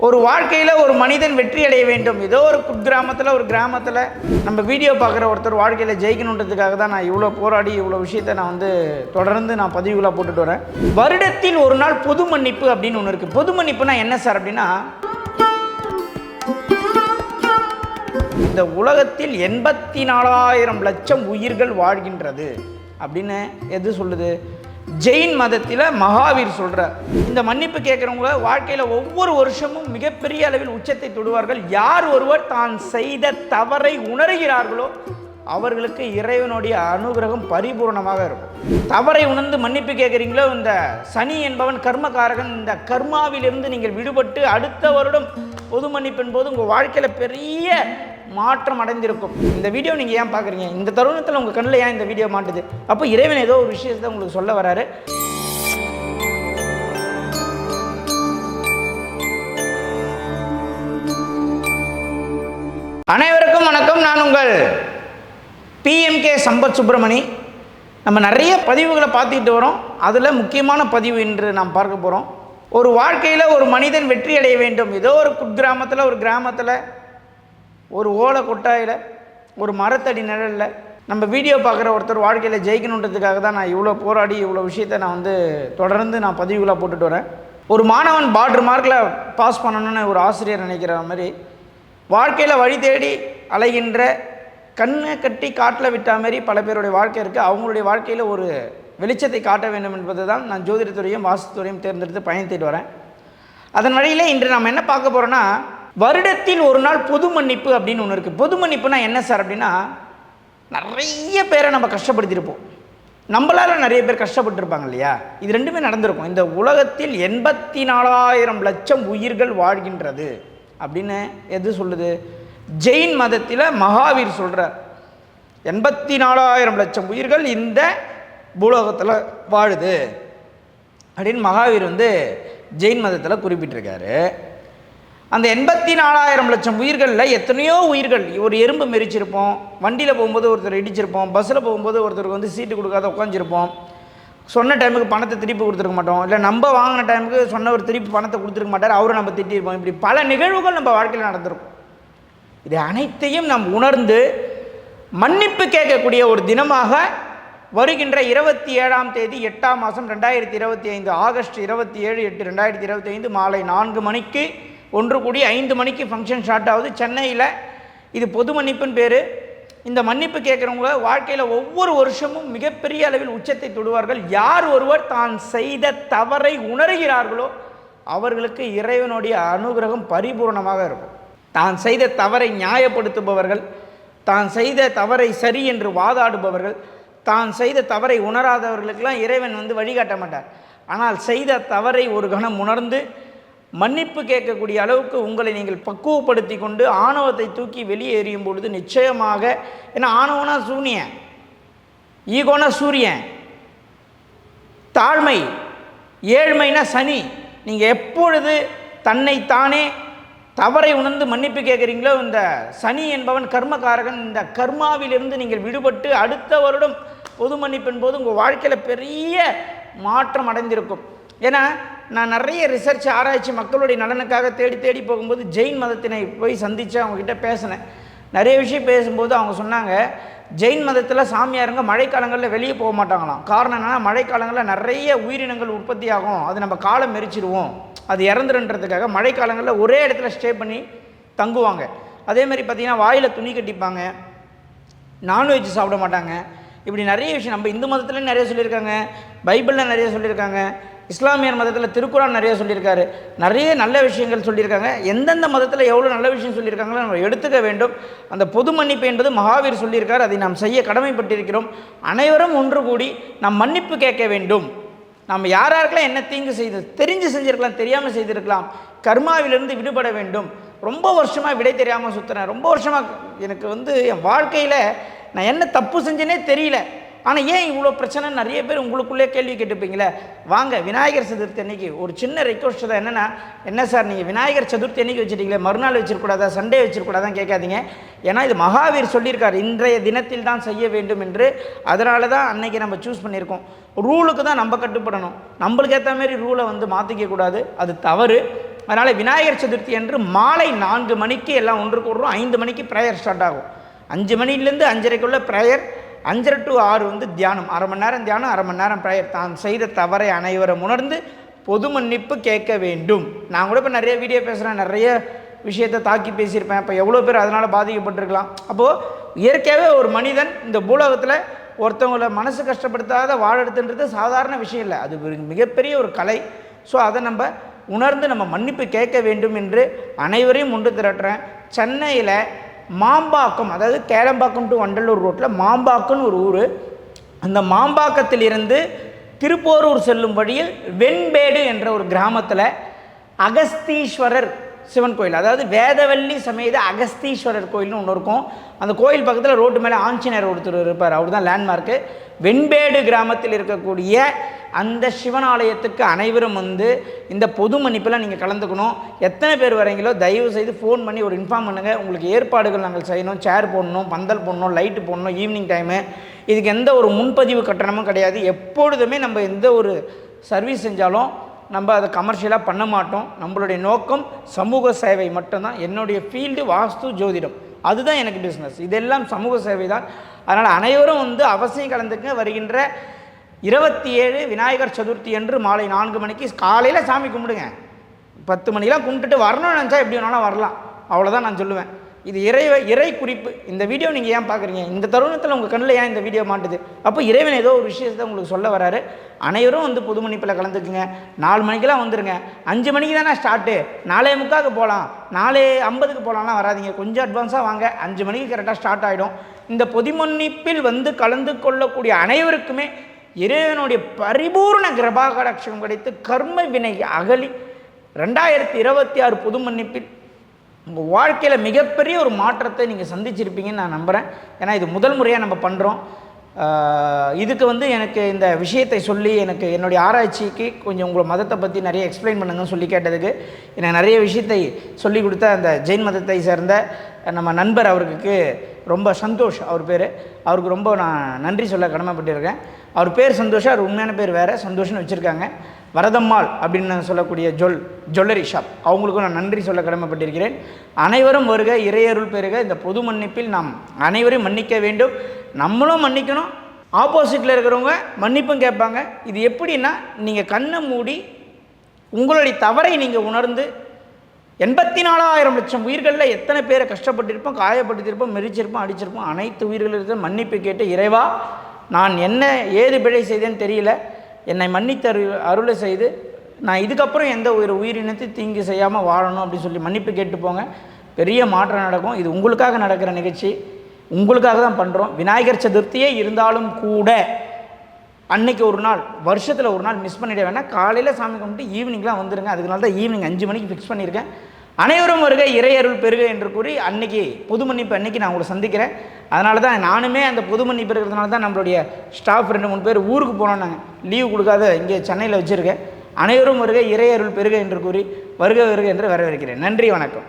ஒரு வாழ்க்கையில் ஒரு மனிதன் வெற்றி அடைய வேண்டும். ஏதோ ஒரு குக்கிராமத்தில் ஒரு கிராமத்தில் நம்ம வீடியோ பார்க்குற ஒருத்தர் வாழ்க்கையில் ஜெயிக்கணுன்றதுக்காக தான் நான் இவ்வளோ போராடி இவ்வளோ விஷயத்தை நான் வந்து தொடர்ந்து நான் பதிவுகளாக போட்டுட்டு வரேன். வருடத்தில் ஒரு நாள் பொது மன்னிப்பு அப்படின்னு ஒன்று இருக்குது பொது மன்னிப்புனா என்ன சார் அப்படின்னா இந்த உலகத்தில் எண்பத்தி நாலாயிரம் லட்சம் உயிர்கள் வாழ்கின்றது அப்படின்னு எது சொல்லுது? ஜெயின் மதத்தில் மகாவீர் சொல்கிறார் இந்த மன்னிப்பு கேட்குறவங்க வாழ்க்கையில் ஒவ்வொரு வருஷமும் மிகப்பெரிய அளவில் உச்சத்தை தொடுவார்கள். யார் ஒருவர் தான் செய்த தவறை உணர்கிறார்களோ அவர்களுக்கு இறைவனுடைய அனுகிரகம் பரிபூர்ணமாக இருக்கும். தவறை உணர்ந்து மன்னிப்பு கேட்குறீங்களோ இந்த சனி என்பவன் கர்மகாரகன் இந்த கர்மாவிலிருந்து நீங்கள் விடுபட்டு அடுத்த வருடம் பொது மன்னிப்பின் போது உங்கள் வாழ்க்கையில் பெரிய மாற்றம் அடைந்திருக்கும். இந்த வீடியோ நீங்கள் ஏன் பார்க்குறீங்க? இந்த தருணத்தில் உங்கள் கண்ணில் ஏன் இந்த வீடியோ மாட்டுது? அப்போ இறைவன் ஏதோ ஒரு விஷயத்தை உங்களுக்கு சொல்ல வராரு. அனைவருக்கும் வணக்கம். நான் உங்கள் பிஎம்கே சம்பத் சுப்பிரமணி நம்ம நிறைய பதிவுகளை பார்த்துக்கிட்டு வரோம். அதில் முக்கியமான பதிவு இன்று நாம் பார்க்க போகிறோம் ஒரு வாழ்க்கையில் ஒரு மனிதன் வெற்றி அடைய வேண்டும். ஏதோ ஒரு குக்கிராமத்தில் ஒரு கிராமத்தில் ஒரு ஓலை கொட்டாயில் ஒரு மரத்தடி நிழலில் நம்ம வீடியோ பார்க்குற ஒருத்தர் வாழ்க்கையில் ஜெயிக்கணுன்றதுக்காக தான் நான் இவ்வளோ போராடி இவ்வளோ விஷயத்தை நான் வந்து தொடர்ந்து நான் பதிவுகளாக போட்டுட்டு வரேன். ஒரு மாணவன் பாட்ரு மார்க்கில் பாஸ் பண்ணணும்னு ஒரு ஆசிரியர் நினைக்கிற மாதிரி வாழ்க்கையில் வழி தேடி அலைகின்ற கண்ணை கட்டி காட்டில் விட்ட மாதிரி பல பேருடைய வாழ்க்கை இருக்குது அவங்களுடைய வாழ்க்கையில் ஒரு வெளிச்சத்தை காட்ட வேண்டும் என்பது தான் நான் ஜோதிடத்துறையும் வாஸ்துத்துறையும் தேர்ந்தெடுத்து பயணித்துட்டு வரேன். அதன் வழியில் இன்று நம்ம என்ன பார்க்க போகிறோன்னா வருடத்தில் ஒரு நாள் பொது மன்னிப்பு அப்படின்னு ஒன்று இருக்குது பொது மன்னிப்புனா என்ன சார் அப்படின்னா நிறைய பேரை நம்ம கஷ்டப்படுத்தியிருப்போம். நம்மளால் நிறைய பேர் கஷ்டப்பட்டிருப்பாங்க இல்லையா? இது ரெண்டுமே நடந்திருக்கும். இந்த உலகத்தில் எண்பத்தி நாலாயிரம் லட்சம் உயிர்கள் வாழ்கின்றது அப்படின்னு எது சொல்லுது? ஜெயின் மதத்தில் மகாவீர் சொல்கிறார் எண்பத்தி நாலாயிரம் லட்சம் உயிர்கள் இந்த பூலோகத்தில் வாழுது. அப்படின்னு மகாவீர் வந்து ஜெயின் மதத்தில் குறிப்பிட்டிருக்காரு. அந்த எண்பத்தி நாலாயிரம் லட்சம் உயிர்களில் எத்தனையோ உயிர்கள் ஒரு எறும்பு மெரிச்சிருப்போம் வண்டியில் போகும்போது ஒருத்தர் இடிச்சிருப்போம் பஸ்ஸில் போகும்போது ஒருத்தருக்கு வந்து சீட்டு கொடுக்காத உட்காந்துருப்போம் சொன்ன டைமுக்கு பணத்தை திருப்பி கொடுத்துருக்க மாட்டோம். இல்லை நம்ம வாங்கின டைமுக்கு சொன்னவர் திருப்பி பணத்தை கொடுத்துருக்க மாட்டார் அவரை நம்ம திட்டிருப்போம் இப்படி பல நிகழ்வுகள் நம்ம வாழ்க்கையில் நடந்திருக்கும். இது அனைத்தையும் நாம் உணர்ந்து மன்னிப்பு கேட்கக்கூடிய ஒரு தினமாக வருகின்ற இருபத்தி ஏழாம் தேதி எட்டாம் மாதம் ரெண்டாயிரத்தி இருபத்தி ஐந்து ஆகஸ்ட் இருபத்தி ஏழு எட்டு ரெண்டாயிரத்தி இருபத்தி ஐந்து மாலை நான்கு மணிக்கு ஒன்று கூடி ஐந்து மணிக்கு ஃபங்க்ஷன் ஸ்டார்ட் ஆகுது. சென்னையில் இது பொது மன்னிப்புன்னு பேர். இந்த மன்னிப்பு கேட்குறவங்க வாழ்க்கையில் ஒவ்வொரு வருஷமும் மிகப்பெரிய அளவில் உச்சத்தை தொடுவார்கள். யார் ஒருவர் தான் செய்த தவறை உணர்கிறார்களோ அவர்களுக்கு இறைவனுடைய அனுகிரகம் பரிபூர்ணமாக இருக்கும். தான் செய்த தவறை நியாயப்படுத்துபவர்கள் தான் செய்த தவறை சரி என்று வாதாடுபவர்கள் தான் செய்த தவறை உணராதவர்களுக்கெல்லாம் இறைவன் வந்து வழிகாட்ட மாட்டார். ஆனால் செய்த தவறை ஒரு கணம் உணர்ந்து மன்னிப்பு கேட்கக்கூடிய அளவுக்கு உங்களை நீங்கள் பக்குவப்படுத்தி கொண்டு ஆணவத்தை தூக்கி வெளியே எறியும் பொழுது நிச்சயமாக ஏன்னா ஆணவனா சூனியன் ஈகோனா சூரியன் தாழ்மை ஏழ்மைனா சனி. நீங்கள் எப்பொழுது தன்னைத்தானே தவறை உணர்ந்து மன்னிப்பு கேட்குறீங்களோ இந்த சனி என்பவன் கர்மகாரகன் இந்த கர்மாவிலிருந்து நீங்கள் விடுபட்டு அடுத்த வருடம் பொது மன்னிப்பின் போது உங்கள் வாழ்க்கையில் பெரிய மாற்றம் அடைந்திருக்கும். ஏன்னா நான் நிறைய ரிசர்ச் ஆராய்ச்சி மக்களுடைய நலனுக்காக தேடி தேடி போகும்போது ஜெயின் மதத்தினை போய் சந்தித்து அவங்கக்கிட்ட பேசினேன். நிறைய விஷயம் பேசும்போது அவங்க சொன்னாங்க ஜெயின் மதத்தில் சாமியாருங்க மழைக்காலங்களில் வெளியே போக மாட்டாங்களாம். காரணம் என்னென்னா மழைக்காலங்களில் நிறைய உயிரினங்கள் உற்பத்தி ஆகும். அது நம்ம காலம் மெரிச்சிடுவோம். அது இறந்துருன்றதுக்காக மழைக்காலங்களில் ஒரே இடத்துல ஸ்டே பண்ணி தங்குவாங்க. அதே மாதிரி பார்த்திங்கன்னா வாயில் துணி கட்டிப்பாங்க. நான்வெஜ் சாப்பிட மாட்டாங்க. இப்படி நிறைய விஷயம் நம்ம இந்து மதத்துலேயும் நிறைய சொல்லியிருக்காங்க பைபிளில் நிறைய சொல்லியிருக்காங்க இஸ்லாமியர் மதத்தில் திருக்குறான் நிறைய சொல்லியிருக்காரு. நிறைய நல்ல விஷயங்கள் சொல்லியிருக்காங்க. எந்தெந்த மதத்தில் எவ்வளோ நல்ல விஷயம் சொல்லியிருக்காங்களோ நம்ம எடுத்துக்க வேண்டும். அந்த பொது மன்னிப்பு என்பது மகாவீர் சொல்லியிருக்கார். அதை நாம் செய்ய கடமைப்பட்டிருக்கிறோம். அனைவரும் ஒன்று கூடி நாம் மன்னிப்பு கேட்க வேண்டும். நாம் யாராருக்கெல்லாம் என்ன தீங்கு செய்து தெரிஞ்சு செஞ்சுருக்கலாம் தெரியாமல் செய்திருக்கலாம் கர்மாவிலிருந்து விடுபட வேண்டும். ரொம்ப வருஷமாக விடை தெரியாமல் சுற்றுறேன் ரொம்ப வருஷமாக எனக்கு வந்து என் வாழ்க்கையில் நான் என்ன தப்பு செஞ்சேனே தெரியல. ஆனால் ஏன் இவ்வளோ பிரச்சனை? நிறைய பேர் உங்களுக்குள்ளே கேள்வி கேட்டுப்பீங்களே. வாங்க விநாயகர் சதுர்த்தி அன்னைக்கு ஒரு சின்ன ரெக்வஸ்ட் தான். என்னென்னா என்ன சார் நீங்கள் விநாயகர் சதுர்த்தி அன்னைக்கு வச்சுட்டீங்களே மறுநாள் வச்சிருக்கூடாதா சண்டே வச்சிருக்கூடாதான் கேட்காதீங்க. ஏன்னா இது மகாவீர் சொல்லியிருக்கார். இன்றைய தினத்தில் தான் செய்ய வேண்டும் என்று. அதனால தான் அன்னைக்கு நம்ம சூஸ் பண்ணியிருக்கோம். ரூலுக்கு தான் நம்ம கட்டுப்படணும். நம்மளுக்கு ஏற்ற மாதிரி ரூலை வந்து மாற்றிக்க கூடாது. அது தவறு. அதனால் விநாயகர் சதுர்த்தி அன்று மாலை நான்கு மணிக்கு எல்லாம் ஒன்று கூடுறோம் ஐந்து மணிக்கு ப்ரேயர் ஸ்டார்ட் ஆகும். அஞ்சு மணிலேருந்து அஞ்சரைக்குள்ள ப்ரேயர் அஞ்சரை டு ஆறு வந்து தியானம். அரை மணி நேரம் தியானம் அரை மணி நேரம் ப்ரேயர் தான் செய்த தவறை அனைவரும் உணர்ந்து பொது மன்னிப்பு கேட்க வேண்டும். நான் கூட இப்போ நிறைய வீடியோ பேசுகிறேன் நிறைய விஷயத்தை தாக்கி பேசியிருப்பேன். இப்போ எவ்வளோ பேர் அதனால் பாதிக்கப்பட்டிருக்கலாம். அப்போது இயற்கையாகவே ஒரு மனிதன் இந்த பூலோகத்தில் ஒருத்தவங்கள மனசு கஷ்டப்படுத்தாத வாழறதுன்றது சாதாரண விஷயம் இல்லை. அது மிகப்பெரிய ஒரு கலை. ஸோ அதை நம்ம உணர்ந்து நம்ம மன்னிப்பு கேட்க வேண்டும் என்று அனைவரையும் ஒன்று திரட்டுறேன். சென்னையில் மாம்பாக்கம் அதாவது கேளம்பாக்கம் டு வண்டலூர் ரோட்டில் மாம்பாக்கம்னு ஒரு ஊர். அந்த மாம்பாக்கத்திலிருந்து திருப்போரூர் செல்லும் வழியில் வெண்பேடு என்ற ஒரு கிராமத்தில் அகஸ்தீஸ்வரர் சிவன் கோயில் அதாவது வேதவல்லி சமேத அகஸ்தீஸ்வரர் கோயில்னு ஒன்று இருக்கும். அந்த கோயில் பக்கத்தில் ரோட்டு மேலே ஆஞ்சநேயர் ஒருத்தர் இருப்பார் அவர் தான் லேண்ட்மார்க்கு வெண்பேடு கிராமத்தில் இருக்கக்கூடிய அந்த சிவனாலயத்துக்கு அனைவரும் வந்து இந்த பொது மன்னிப்பில் நீங்கள் கலந்துக்கணும். எத்தனை பேர் வரீங்களோ தயவு செய்து ஃபோன் பண்ணி ஒரு இன்ஃபார்ம் பண்ணுங்கள் உங்களுக்கு ஏற்பாடுகள் நாங்கள் செய்யணும். சேர் போடணும் பந்தல் போடணும் லைட்டு போடணும் ஈவினிங் டைமு இதுக்கு எந்த ஒரு முன்பதிவு கட்டணமும் கிடையாது. எப்பொழுதுமே நம்ம எந்த ஒரு சர்வீஸ் செஞ்சாலும் நம்ம அதை கமர்ஷியலாக பண்ண மாட்டோம். நம்மளுடைய நோக்கம் சமூக சேவை மட்டும்தான். என்னுடைய ஃபீல்டு வாஸ்து ஜோதிடம். அதுதான் எனக்கு பிஸ்னஸ் இதெல்லாம் சமூக சேவை தான் அதனால் அனைவரும் வந்து அவசியம் கலந்துக்க வருகின்ற இருபத்தி ஏழு விநாயகர் சதுர்த்தி அன்று மாலை நான்கு மணிக்கு காலையில் சாமி கும்பிடுங்க. பத்து மணிக்கெலாம் கும்பிட்டுட்டு வரணும்னு நினச்சா எப்படி வேணாலும் வரலாம். அவ்வளோதான் நான் சொல்லுவேன். இது இறைவை இறை குறிப்பு. இந்த வீடியோ நீங்கள் ஏன் பார்க்குறீங்க? இந்த தருணத்தில் உங்கள் கண்ணில் ஏன் இந்த வீடியோ மாட்டுது? அப்போ இறைவன் ஏதோ ஒரு விஷயத்தை உங்களுக்கு சொல்ல வராரு. அனைவரும் வந்து புது மன்னிப்பில் கலந்துக்குங்க. நாலு மணிக்கெல்லாம் வந்துருங்க. அஞ்சு மணிக்கு தானே ஸ்டார்ட்டு. நாலே முக்காக்கு போகலாம் நாலே ஐம்பதுக்கு போகலாம்லாம் வராதீங்க. கொஞ்சம் அட்வான்ஸாக வாங்க. அஞ்சு மணிக்கு கரெக்டாக ஸ்டார்ட் ஆகிடும் இந்த பொதுமன்னிப்பில் வந்து கலந்து கொள்ளக்கூடிய அனைவருக்குமே இறைவனுடைய பரிபூர்ண கிரபாகடாட்சம் கிடைத்து கர்ம வினை அகலி. ரெண்டாயிரத்தி இருபத்தி ஆறு பொது மன்னிப்பில் உங்கள் வாழ்க்கையில் மிகப்பெரிய ஒரு மாற்றத்தை நீங்கள் சந்திச்சிருப்பீங்கன்னு நான் நம்புகிறேன் ஏன்னா இது முதல் முறையாக நம்ம பண்ணுறோம் இதுக்கு வந்து எனக்கு இந்த விஷயத்தை சொல்லி எனக்கு என்னுடைய ஆராய்ச்சிக்கு கொஞ்சம் உங்களை மதத்தை பற்றி நிறைய எக்ஸ்பிளைன் பண்ணுங்கன்னு சொல்லி கேட்டதுக்கு எனக்கு நிறைய விஷயத்தை சொல்லி கொடுத்த அந்த ஜெயின் மதத்தை சேர்ந்த நம்ம நண்பர் அவருக்கு ரொம்ப சந்தோஷ் அவர் பேர். அவருக்கு ரொம்ப நான் நன்றி சொல்ல கடமைப்பட்டிருக்கேன். அவர் பேர் சந்தோஷம் அவர் உண்மையான பேர் வேறு சந்தோஷம்னு வச்சுருக்காங்க. வரதம்மாள் அப்படின்னு சொல்லக்கூடிய ஜொல் ஜுவல்லரி ஷாப். அவங்களுக்கும் நான் நன்றி சொல்ல கடமைப்பட்டிருக்கிறேன். அனைவரும் வருக இறையருள் பெறுக. இந்த பொது மன்னிப்பில் நாம் அனைவரையும் மன்னிக்க வேண்டும். நம்மளும் மன்னிக்கணும். ஆப்போசிட்டில் இருக்கிறவங்க மன்னிப்பும் கேட்பாங்க. இது எப்படின்னா நீங்கள் கண்ணை மூடி உங்களுடைய தவறை நீங்கள் உணர்ந்து எண்பத்தி நாலாயிரம் லட்சம் உயிர்களில் எத்தனை பேரை கஷ்டப்பட்டிருப்போம் காயப்பட்டிருப்போம் மெரிச்சிருப்போம் அடிச்சிருப்போம் அனைத்து உயிர்களுக்கும் மன்னிப்பு கேட்டு இறைவா நான் என்ன ஏது பிழை செய்தேன்னு தெரியல. என்னை மன்னித்து அருளை செய்து நான் இதுக்கப்புறம் எந்த ஒரு உயிரினத்தை தீங்கு செய்யாமல் வாழணும் அப்படின்னு சொல்லி மன்னிப்பு கேட்டு போங்க. பெரிய மாற்றம் நடக்கும். இது உங்களுக்காக நடக்கிற நிகழ்ச்சி. உங்களுக்காக தான் பண்ணுறோம் விநாயகர் சதுர்த்தியே இருந்தாலும் கூட அன்னைக்கு ஒரு நாள் வருஷத்தில் ஒரு நாள் மிஸ் பண்ணிட வேணால் காலையில் சாமி கும்பிட்டு ஈவினிங்லாம் வந்துடுங்க அதுக்குனால தான் ஈவினிங் அஞ்சு மணிக்கு ஃபிக்ஸ் பண்ணியிருக்கேன். அனைவரும் வருக இறையருள் பெருக என்று கூறி அன்னைக்கு பொது மன்னிப்பு அன்னைக்கு நான் உங்களை சந்திக்கிறேன். அதனால தான் நானுமே அந்த பொது மன்னிப்பு இருக்கிறதுனால தான் நம்மளுடைய ஸ்டாஃப் ரெண்டு மூணு பேர் ஊருக்கு போனோம் நாங்கள் லீவு கொடுக்காத இங்கே சென்னையில் வச்சுருக்கேன். அனைவரும் வருக இறையருள் பெருக என்று கூறி வருக வருக என்று வரவேற்கிறேன். நன்றி வணக்கம்.